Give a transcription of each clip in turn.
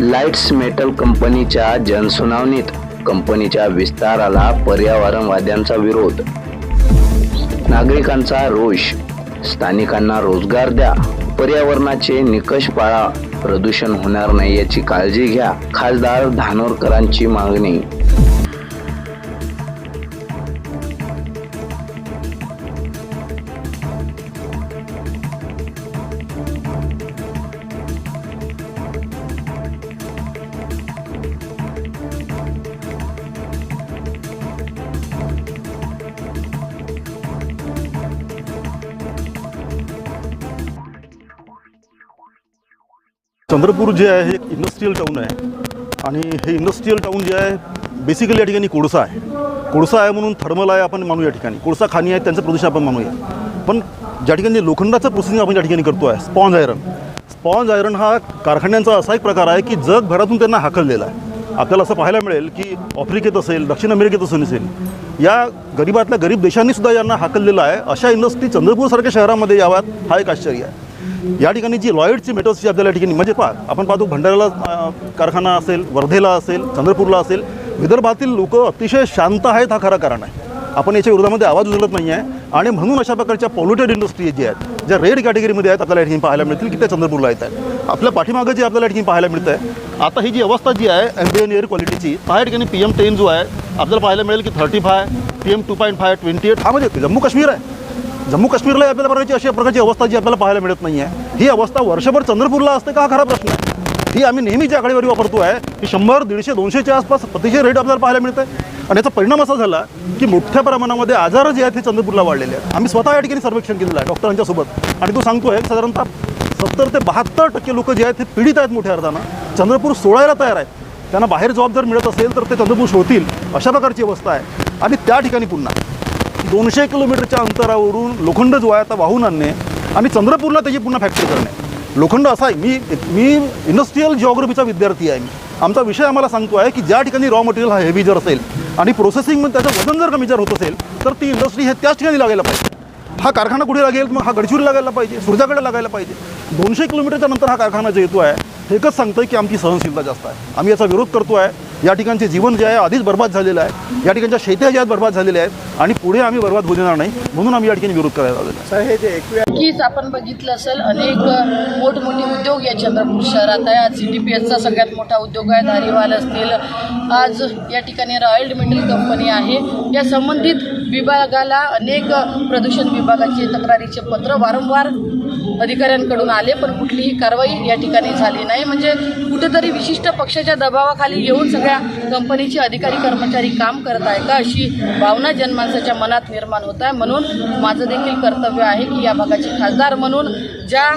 Lights metal कंपनीच्या जनसुनावणीत कंपनीच्या विस्ताराला पर्यावरणवाद्यांचा विरोध. नागरिकांचा रोष स्थानिकांना रोजगार द्या पर्यावरणाचे निकष पाळा प्रदूषण होणार नाही याची काळजी घ्या खासदार धानोरकरांची मागणी चंद्रपूर जे आहे हे एक इंडस्ट्रीयल टाऊन आहे. आणि हे इंडस्ट्रीयल टाऊन जे आहे बेसिकली या ठिकाणी कोळसा आहे. कोळसा आहे म्हणून थर्मल आहे आपण मानू या ठिकाणी. कोळसा खाणी आहे त्यांचं प्रदूषण आपण मानूया. पण ज्या ठिकाणी लोखंडाचं प्रोसेसिंग आपण ज्या ठिकाणी करतो आहे स्पॉन्ज आयरन स्पॉन्ज आयरन हा कारखान्यांचा असा एक प्रकार आहे की जगभरातून त्यांना हाकललेला आहे. आपल्याला असं पाहायला मिळेल की आफ्रिकेत असेल दक्षिण अमेरिकेत असेल नसेल. या गरीबातल्या गरीब देशांनी सुद्धा यांना हाकललेलं आहे. अशा इंडस्ट्री चंद्रपूरसारख्या शहरामध्ये याव्यात हा एक आश्चर्य आहे. या ठिकाणी जी लॉयडची मेटल्सची आपल्याला या ठिकाणी म्हणजे पहा आपण पाहतो भंडाऱ्याला कारखाना असेल वर्धेला असेल चंद्रपूरला असेल विदर्भातील लोक अतिशय शांत आहेत हा खरा कारण आहे. आपण याच्या विरोधामध्ये आवाज उचलत नाही आहे आणि म्हणून अशा प्रकारच्या पॉल्युटेड इंडस्ट्री जी आहेत ज्या रेड कॅटेगरीमध्ये आहेत आपल्याला या ठिकाणी पाहायला मिळतील की त्या चंद्रपूरला येत आहेत. आपल्या पाठीमागं जे आपल्याला या ठिकाणी पाहायला मिळतं आहे आता ही जी अवस्था जी आहे एम्बियन एअर क्वालिटीची हा या ठिकाणी पी एम टेन जो आहे आपल्याला पाहायला मिळेल की thirty five P M two point five twenty eight हा म्हणजे जम्मू काश्मीर आहे. जम्मू काश्मीरला आपल्याला प्रकारची अशा प्रकारची अवस्था जी आपल्याला पाहायला मिळत नाही आहे ही अवस्था वर्षभर चंद्रपूरला असते का हा खरा प्रश्न आहे? ही आम्ही नेहमी जी आकडेवारी वापरतो आहे की शंभर दीडशे दोनशेच्या आसपास प्रतिशय रेट आपल्याला पाहायला मिळत. आहे आणि याचा परिणाम असा झाला की मोठ्या प्रमाणामध्ये आजार जे आहेत ते चंद्रपूरला वाढलेले आहेत. आम्ही स्वतः या ठिकाणी सर्वेक्षण केलेलं आहे डॉक्टरांच्या सोबत आणि तो सांगतो आहे साधारणतः सत्तर ते बहात्तर टक्के लोक जे आहेत ते पीडित आहेत मोठ्या अर्थानं. चंद्रपूर सोडायला तयार आहेत. त्यांना बाहेर जॉब जर मिळत असेल तर ते चंद्रपूर सोडतील अशा प्रकारची अवस्था आहे. आणि त्या ठिकाणी पुन्हा दोनशे किलोमीटरच्या अंतरावरून लोखंड जो आहे आता वाहून आणणे आणि चंद्रपूरला त्याची पुन्हा फॅक्टरी करणे. लोखंड असा आहे मी मी इंडस्ट्रीयल जिओग्रफीचा विद्यार्थी आहे मी. आमचा विषय आम्हाला सांगतो आहे की ज्या ठिकाणी रॉ मटेरियल हा हेवी जर असेल आणि प्रोसेसिंग त्याचं वजन जर कमी जर होत असेल तर ती इंडस्ट्री हे त्याच ठिकाणी लागायला पाहिजे. हा कारखाना कुठे लागेल? मग हा गडचिरोली लागायला पाहिजे सुरजाकडे लागायला पाहिजे. दोनशे किलोमीटरच्या नंतर हा कारखाना जो येतो आहे एकच सांगतं की आमची सहनशीलता जास्त आहे. आम्ही याचा विरोध करतो आहे. या ठिकाणचे जीवन जे आहे आधीच बर्बाद झालेलं आहे. या ठिकाणच्या शेत्या ज्या आहेत बर्बाद झालेल्या आहेत. आणि पुढे आम्ही बर्बाद होऊ देणार नाही म्हणून आम्ही या ठिकाणी विरोध करायला आलेलो नक्कीच आपण बघितलं असेल अनेक मोठमोठे उद्योग या चंद्रपूर शहरात आहे. आज सी डी पी एसचा सगळ्यात मोठा उद्योग आहे धारीवाल असतील. आज या ठिकाणी रॉयल मेटल कंपनी आहे. या संबंधित विभागाला अनेक प्रदूषण विभागाचे तक्रारीचे पत्र वारंवार अधिकाऱ्यांकडून आले पण कुठलीही कारवाई या ठिकाणी झाली नाही. म्हणजे कुठेतरी विशिष्ट पक्षाच्या दबावाखाली येऊन सगळ्या कंपनीचे अधिकारी कर्मचारी काम करत आहे का अशी भावना जनमानसाच्या मनात निर्माण होत आहे. म्हणून माझं देखील कर्तव्य आहे की या भागाचे खासदार म्हणून ज्या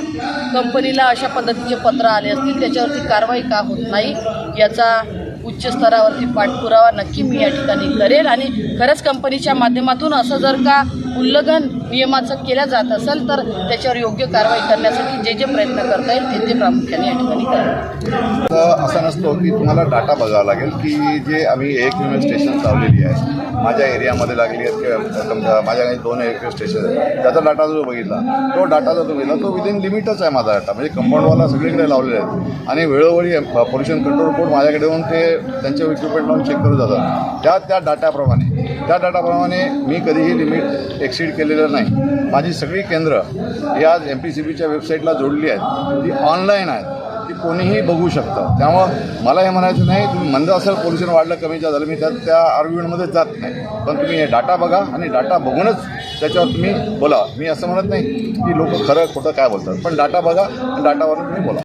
कंपनीला अशा पद्धतीचे पत्र आले असतील त्याच्यावरती कारवाई का होत नाही याचा उच्च स्तरावरती पाठपुरावा नक्की मी या ठिकाणी करेल. आणि खरंच कंपनीच्या माध्यमातून असं जर का उल्लंघन नियमाचं केलं जात असेल तर त्याच्यावर योग्य कारवाई करण्यासाठी जे जे प्रयत्न करता येईल ते ते प्रामुख्याने या ठिकाणी करेल तर असा नसतो की तुम्हाला डाटा बघावा लागेल की जे आम्ही एक युनिट स्टेशन लावलेली आहे माझ्या एरियामध्ये लागली आहेत किंवा समजा माझ्याकडे दोन एक स्टेशन आहेत त्याचा डाटा जो बघितला तो डाटा जर तुम्ही तो विदिन लिमिटच आहे माझा डाटा. म्हणजे कंपाऊंडवाला सगळीकडे लावलेले आहेत. आणि वेळोवेळी पोल्युशन कंट्रोल बोर्ड माझ्याकडे येऊन ते त्यांचे इक्विपमेंट लावून चेक करू जातात. त्या त्या डाटाप्रमाणे त्या डाटाप्रमाणे मी कधीही लिमिट एक्सीड केलेलं नाही. माझी सगळी केंद्र ही आज एम पी सी बीच्या वेबसाईटला जोडली आहेत. ती ऑनलाईन आहेत. ती कोणीही बघू शकतं. त्यामुळं मला हे म्हणायचं नाही तुम्ही मंद असाल पोल्युशन वाढलं कमी झालं मी त्यात त्या आर्ग्युमेंटमध्ये जात नाही. पण तुम्ही हे डाटा बघा आणि डाटा बघूनच त्याच्यावर तुम्ही बोला. मी असं म्हणत नाही की लोक खरं खोटं काय बोलतात. पण डाटा बघा आणि डाटावरून तुम्ही बोला.